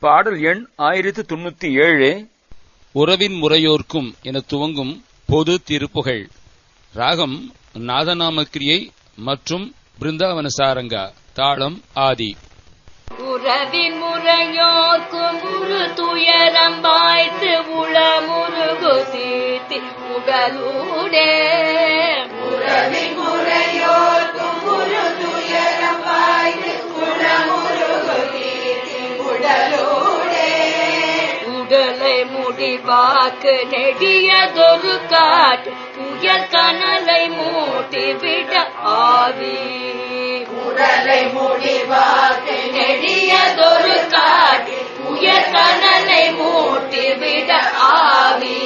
பாடல் எண் ஆயிரத்து தொண்ணூத்தி ஏழு. உறவின் முறையோர்க்கும் என துவங்கும் பொது திருப்புகழ். ராகம் நாதநாமக்கிரியை மற்றும் பிருந்தாவன சாரங்கா தாளம் ஆதி. உறவின் முறையோர்க்கும் உரு துயரம் வாய்த்து உளமுருகு தீர்த்தி உடலூடே வாக்கு நெடியதொரு காட்டு புயல் கனலை மூட்டி விட ஆவி. உடலை முடிவாக்கு நெடியதொரு காட்டு புயல் கனலை மூட்டி விட ஆவி.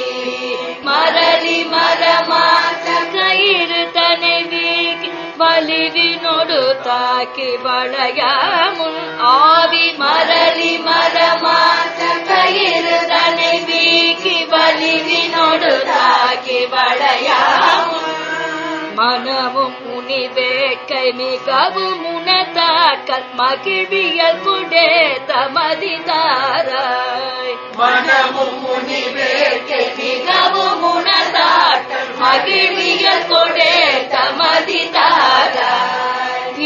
மரளி மரமாக கயிறு தனை வீக்கி வலிவினொடு தாக்கி வளையாமுன் ஆவி. மரளி மரமாக கயிறு தாக்கி வளையாமுன் மனமும் முனிவேட்கை மிகவும் உணர்ந்தாக்கள் மகிழ்வியல் குடே தமதிதாராய் மனமும் முனிவேட்கை மிகவும் உணர்ந்தாக்கள் மகிழ்வியல் கொடே தமதிதாராய்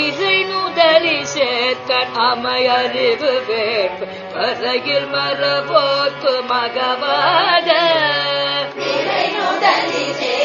இசை நுதலி சேர்க்கன் அமையறிவு வேட்பு. வரையில் மரபோக்கு மகவாத நுதலி சேர்க்கன்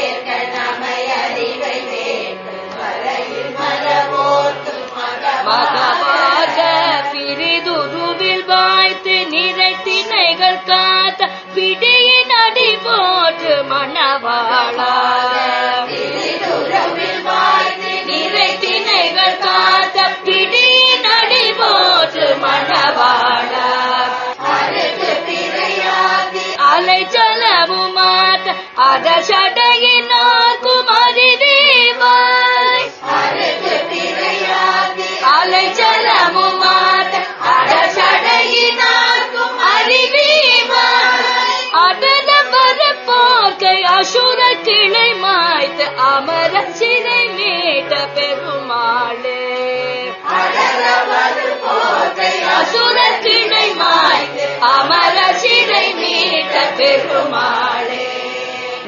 அசுர கிளை மாய்த்து அமர சிறை மீட்ட பெருமாளே. அசுர கிளை மாய்த்து அமர சிறை மீட்ட பெருமாளே.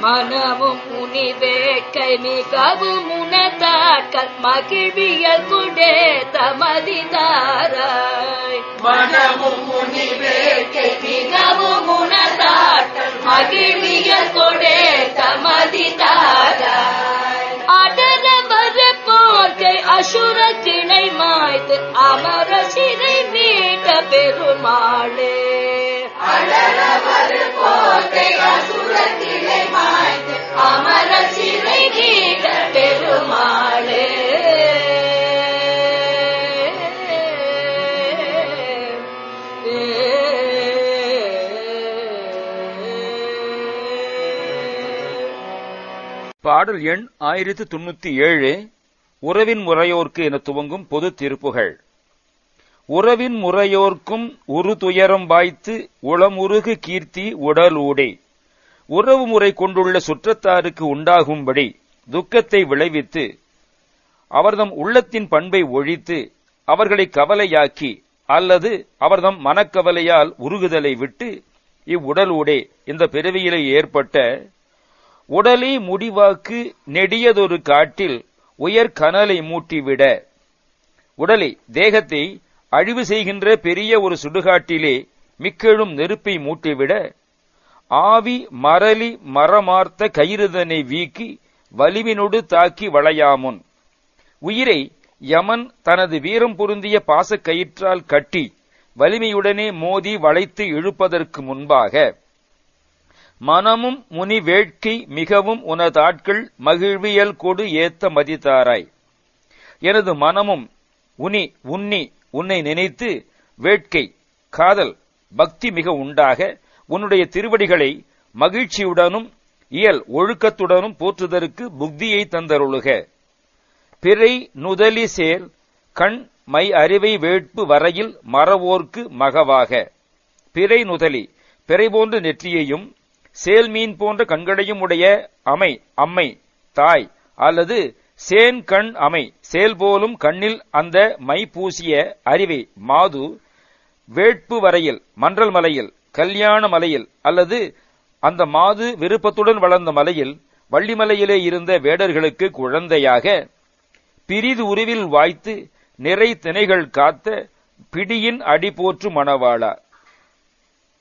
மனமும் முனிவேட்கை மிகவும் உணர்ந்தாக்கள் மகிழ்வியல் குடே தமதிதாராய். மனமும் முனிவேட்கை மிகவும் உணர்ந்தாக்கள் மகிழ்வியல் கொடே தமதிதாராய். அடர வர போர்க்கை அசுர கிணை மாய்த்து அமர சிறை மீட்ட பெருமாளே. அடர வர போர்க்கை அசுர கிணை மாய்த்து அமர சிறை கேட்ட பெருமாளே. பாடல் எண் ஆயிரத்து தொண்ணூத்தி ஏழு உறவின் முறையோர்க்கு என துவங்கும் பொது திருப்புகள். உறவின் முறையோர்க்கும் உரு துயரம் வாய்த்து உளமுருகு கீர்த்தி உடலூடே. உறவு முறை கொண்டுள்ள சுற்றத்தாருக்கு உண்டாகும்படி துக்கத்தை விளைவித்து அவர்தம் உள்ளத்தின் பண்பை ஒழித்து அவர்களை கவலையாக்கி அல்லது அவர்தம் மனக்கவலையால் உருகுதலை விட்டு இவ்வுடலூடே இந்த பிறவியிலே ஏற்பட்ட உடலை முடிவாக்கு நெடியதொரு காட்டில் உயர் கனலை மூட்டிவிட உடலை தேகத்தை அழிவு செய்கின்ற பெரிய ஒரு சுடுகாட்டிலே மிக்கெழும் நெருப்பை மூட்டிவிட ஆவி மரலி மரமார்த்த கயிறுதனை வீக்கி வலிவினொடு தாக்கி வளையாமுன். உயிரை யமன் தனது வீரம் பொருந்திய பாசக் கயிற்றால் கட்டி வலிமையுடனே மோதி வளைத்து இழுப்பதற்கு முன்பாக மனமும் முனி வேட்கை மிகவும் உனதாட்கள் மகிழ்வியல் கொடு ஏத்த மதித்தாராய் எனது மனமும் உனி உன்னி உன்னை நினைத்து வேட்கை காதல் பக்தி மிக உண்டாக உன்னுடைய திருவடிகளை மகிழ்ச்சியுடனும் இயல் ஒழுக்கத்துடனும் போற்றுதற்கு புக்தியை தந்தருளுக. பிறை நுதலி சேர் கண் மை அறிவை வேட்பு வரையில் மறவோர்க்கு மகவாக. பிறை நுதலி பிறை போன்ற நெற்றியையும் சேல் மீன் போன்ற கண்களையும் உடைய அமை அம்மை தாய் அல்லது சேன் கண் அமை சேல் போலும் கண்ணில் அந்த மை பூசிய அறிவை மாது வேட்பு வரையில் மன்றல் மலையில் கல்யாண மலையில் அல்லது அந்த மாது விருப்பத்துடன் வளர்ந்த மலையில் வள்ளிமலையிலே இருந்த வேடர்களுக்கு குழந்தையாக பிரிது உருவில் வாய்த்து நிறை திணைகள் காத்த பிடியின் அடி போற்று மணவாளா.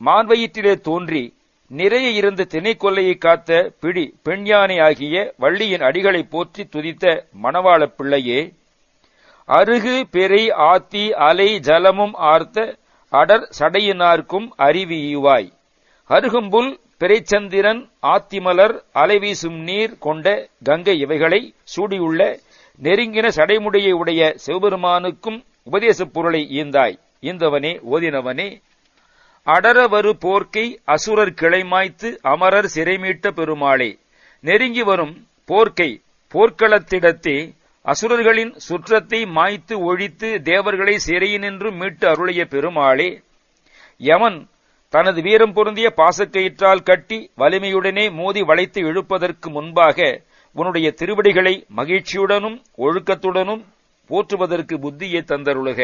மான்வயிற்றிலே தோன்றி நிறைய இருந்த திணைக்கொல்லையை காத்த பிடி பெண் யானை ஆகிய வள்ளியின் அடிகளை போற்றி துதித்த மணவாளப் பிள்ளையே அருகு பெரை ஆத்தி அலை ஜலமும் ஆர்த்த அடர் சடையினார்க்கும் அறிவியுவாய். அருகும்புல் பிறைச்சந்திரன் ஆத்திமலர் அலைவீசும் நீர் கொண்ட கங்கை இவைகளை சூடியுள்ள நெருங்கின சடைமுடியை உடைய சிவபெருமானுக்கும் உபதேசப் பொருளை ஈந்தாய் ஈந்தவனே ஓதினவனே. அடரவரு போர்க்கை அசுரர் கிளைமாய்த்து அமரர் சிறைமீட்ட பெருமாளே. நெருங்கி வரும் போர்க்கை போர்க்களத்திடத்தே அசுரர்களின் சுற்றத்தை மாய்த்து ஒழித்து தேவர்களை சிறையினின்று மீட்டு அருளிய பெருமாளே யமன் தனது வீரம் பொருந்திய பாசக்கயிற்றால் கட்டி வலிமையுடனே மோதி வளைத்து இழுப்பதற்கு முன்பாக உன்னுடைய திருவடிகளை மகிழ்ச்சியுடனும் ஒழுக்கத்துடனும் போற்றுவதற்கு புத்தியை தந்தருளுக.